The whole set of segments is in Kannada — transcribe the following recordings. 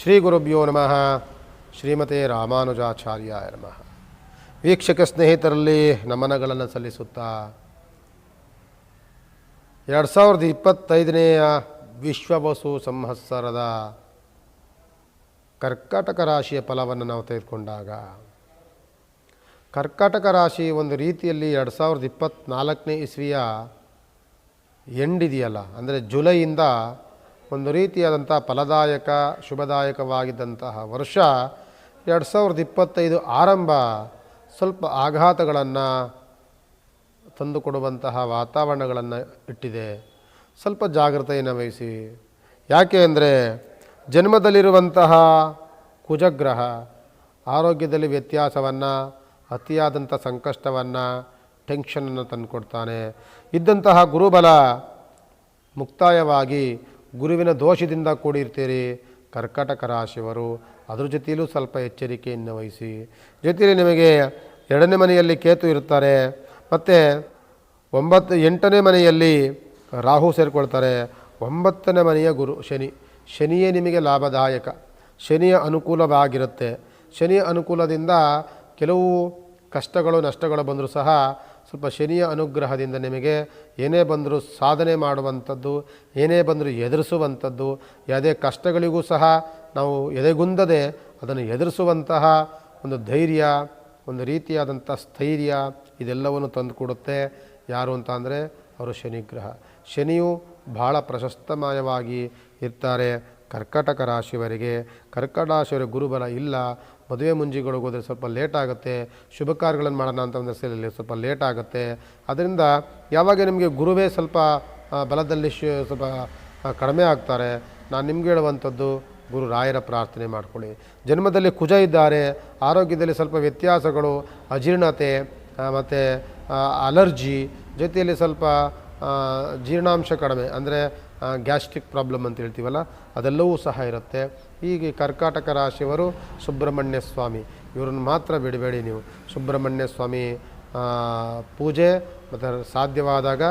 ಶ್ರೀ ಗುರುಭ್ಯೋ ನಮಃ. ಶ್ರೀಮತೆ ರಾಮಾನುಜಾಚಾರ್ಯ ನಮಃ. ವೀಕ್ಷಕ ಸ್ನೇಹಿತರಲ್ಲಿ ನಮನಗಳನ್ನು ಸಲ್ಲಿಸುತ್ತಾ ಎರಡು ಸಾವಿರದ ಇಪ್ಪತ್ತೈದನೆಯ ವಿಶ್ವವಸು ಸಂವತ್ಸರದ ಕರ್ಕಾಟಕ ರಾಶಿಯ ಫಲವನ್ನು ನಾವು ತೆಗೆದುಕೊಂಡಾಗ, ಕರ್ಕಾಟಕ ರಾಶಿ ಒಂದು ರೀತಿಯಲ್ಲಿ ಎರಡು ಸಾವಿರದ ಇಪ್ಪತ್ತ್ನಾಲ್ಕನೇ ಇಸ್ವಿಯ ಎಂಡಿದೆಯಲ್ಲ ಅಂದರೆ ಜುಲೈಯಿಂದ ಒಂದು ರೀತಿಯಾದಂಥ ಫಲದಾಯಕ, ಶುಭದಾಯಕವಾಗಿದ್ದಂತಹ ವರ್ಷ ಎರಡು ಸಾವಿರದ ಇಪ್ಪತ್ತೈದು ಆರಂಭ ಸ್ವಲ್ಪ ಆಘಾತಗಳನ್ನು ತಂದುಕೊಡುವಂತಹ ವಾತಾವರಣಗಳನ್ನು ಇಟ್ಟಿದೆ. ಸ್ವಲ್ಪ ಜಾಗೃತೆಯನ್ನು ವಹಿಸಿ. ಯಾಕೆ ಅಂದರೆ ಜನ್ಮದಲ್ಲಿರುವಂತಹ ಕುಜಗ್ರಹ ಆರೋಗ್ಯದಲ್ಲಿ ವ್ಯತ್ಯಾಸವನ್ನು ಅತಿಯಾದಂಥ ಸಂಕಷ್ಟವನ್ನು ಟೆನ್ಷನನ್ನು ತಂದುಕೊಡ್ತಾನೆ. ಇದ್ದಂತಹ ಗುರುಬಲ ಮುಕ್ತಾಯವಾಗಿ ಗುರುವಿನ ದೋಷದಿಂದ ಕೂಡಿರ್ತೀರಿ. ಕರ್ಕಟಕ ರಾಶಿಯವರು ಅದ್ರ ಜೊತೆಯಲ್ಲೂ ಸ್ವಲ್ಪ ಎಚ್ಚರಿಕೆಯನ್ನು ವಹಿಸಿ ಜೊತೆಯಲ್ಲಿ ನಿಮಗೆ ಎರಡನೇ ಮನೆಯಲ್ಲಿ ಕೇತು ಇರ್ತಾರೆ ಮತ್ತು ಒಂಬತ್ತು, ಎಂಟನೇ ಮನೆಯಲ್ಲಿ ರಾಹು ಸೇರಿಕೊಳ್ತಾರೆ. ಒಂಬತ್ತನೇ ಮನೆಯ ಗುರು ಶನಿ. ಶನಿಯೇ ನಿಮಗೆ ಲಾಭದಾಯಕ. ಶನಿಯ ಅನುಕೂಲವಾಗಿರುತ್ತೆ. ಶನಿಯ ಅನುಕೂಲದಿಂದ ಕೆಲವು ಕಷ್ಟಗಳು, ನಷ್ಟಗಳು ಬಂದರೂ ಸಹ ಸ್ವಲ್ಪ ಶನಿಯ ಅನುಗ್ರಹದಿಂದ ನಿಮಗೆ ಏನೇ ಬಂದರೂ ಸಾಧನೆ ಮಾಡುವಂಥದ್ದು, ಏನೇ ಬಂದರೂ ಎದುರಿಸುವಂಥದ್ದು, ಯಾವುದೇ ಕಷ್ಟಗಳಿಗೂ ಸಹ ನಾವು ಎದೆಗುಂದದೆ ಅದನ್ನು ಎದುರಿಸುವಂತಹ ಒಂದು ಧೈರ್ಯ, ಒಂದು ರೀತಿಯಾದಂಥ ಸ್ಥೈರ್ಯ ಇದೆಲ್ಲವನ್ನು ತಂದುಕೊಡುತ್ತೆ. ಯಾರು ಅಂತ ಅಂದರೆ ಅವರು ಶನಿಗ್ರಹ. ಶನಿಯು ಬಹಳ ಪ್ರಶಸ್ತಮಯವಾಗಿ ಇರ್ತಾರೆ. ಕರ್ಕಟಕ ರಾಶಿಯವರಿಗೆ ಕರ್ಕಟ ರಾಶಿಯವರಿಗೆ ಗುರುಬಲ ಇಲ್ಲ. ಮದುವೆ ಮುಂಜಿಗಳಿಗೆ ಹೋದರೆ ಸ್ವಲ್ಪ ಲೇಟ್ ಆಗುತ್ತೆ. ಶುಭ ಕಾರ್ಯಗಳನ್ನು ಮಾಡೋಣ ಅಂತ ಒಂದು ಸ್ವಲ್ಪ ಲೇಟ್ ಆಗುತ್ತೆ. ಅದರಿಂದ ಯಾವಾಗ ನಿಮಗೆ ಗುರುವೇ ಸ್ವಲ್ಪ ಬಲದಲ್ಲಿ ಶು, ಸ್ವಲ್ಪ ಕಡಿಮೆ ಆಗ್ತಾರೆ, ನಾನು ನಿಮ್ಗೆ ಹೇಳುವಂಥದ್ದು ಗುರು ರಾಯರ ಪ್ರಾರ್ಥನೆ ಮಾಡ್ಕೊಳ್ಳಿ. ಜನ್ಮದಲ್ಲಿ ಕುಜ ಇದ್ದಾರೆ, ಆರೋಗ್ಯದಲ್ಲಿ ಸ್ವಲ್ಪ ವ್ಯತ್ಯಾಸಗಳು, ಅಜೀರ್ಣತೆ ಮತ್ತು ಅಲರ್ಜಿ, ಜೊತೆಯಲ್ಲಿ ಸ್ವಲ್ಪ ಜೀರ್ಣಾಂಶ ಕಡಿಮೆ. ಅಂದರೆ ಗ್ಯಾಸ್ಟ್ರಿಕ್ ಪ್ರಾಬ್ಲಮ್ ಅಂತ ಹೇಳ್ತೀವಲ್ಲ, ಅದೆಲ್ಲವೂ ಸಹ ಇರುತ್ತೆ. ಹೀಗೆ ಕರ್ಕಾಟಕ ರಾಶಿಯವರು ಸುಬ್ರಹ್ಮಣ್ಯ ಸ್ವಾಮಿ, ಇವ್ರನ್ನ ಮಾತ್ರ ಬಿಡಬೇಡಿ ನೀವು. ಸುಬ್ರಹ್ಮಣ್ಯ ಸ್ವಾಮಿ ಪೂಜೆ ಮತ್ತು ಸಾಧ್ಯವಾದಾಗ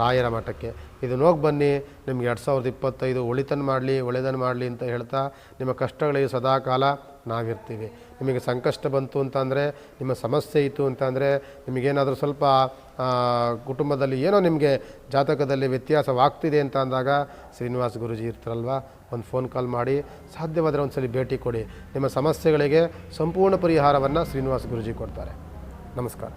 ರಾಯರ ಮಠಕ್ಕೆ. ಇದನ್ನು ಹೋಗಿ ಬನ್ನಿ, ನಿಮ್ಗೆ ಎರಡು ಸಾವಿರದ ಇಪ್ಪತ್ತೈದು ಒಳಿತನ ಮಾಡಲಿ ಒಳ್ಳೆಯದನ್ನು ಮಾಡಲಿ ಅಂತ ಹೇಳ್ತಾ ನಿಮ್ಮ ಕಷ್ಟಗಳಿಗೆ ಸದಾಕಾಲ ನಾವಿರ್ತೀವಿ. ನಿಮಗೆ ಸಂಕಷ್ಟ ಬಂತು ಅಂತಂದರೆ, ನಿಮ್ಮ ಸಮಸ್ಯೆ ಇತ್ತು ಅಂತಂದರೆ, ನಿಮಗೇನಾದರೂ ಸ್ವಲ್ಪ ಕುಟುಂಬದಲ್ಲಿ ಏನೋ ನಿಮಗೆ ಜಾತಕದಲ್ಲಿ ವ್ಯತ್ಯಾಸವಾಗ್ತಿದೆ ಅಂತ ಅಂದಾಗ ಶ್ರೀನಿವಾಸ್ ಗುರುಜಿ ಇರ್ತಾರಲ್ವ, ಒಂದು ಫೋನ್ ಕಾಲ್ ಮಾಡಿ, ಸಾಧ್ಯವಾದರೆ ಒಂದು ಸಲ ಭೇಟಿ ಕೊಡಿ. ನಿಮ್ಮ ಸಮಸ್ಯೆಗಳಿಗೆ ಸಂಪೂರ್ಣ ಪರಿಹಾರವನ್ನು ಶ್ರೀನಿವಾಸ್ ಗುರುಜಿ ಕೊಡ್ತಾರೆ. ನಮಸ್ಕಾರ.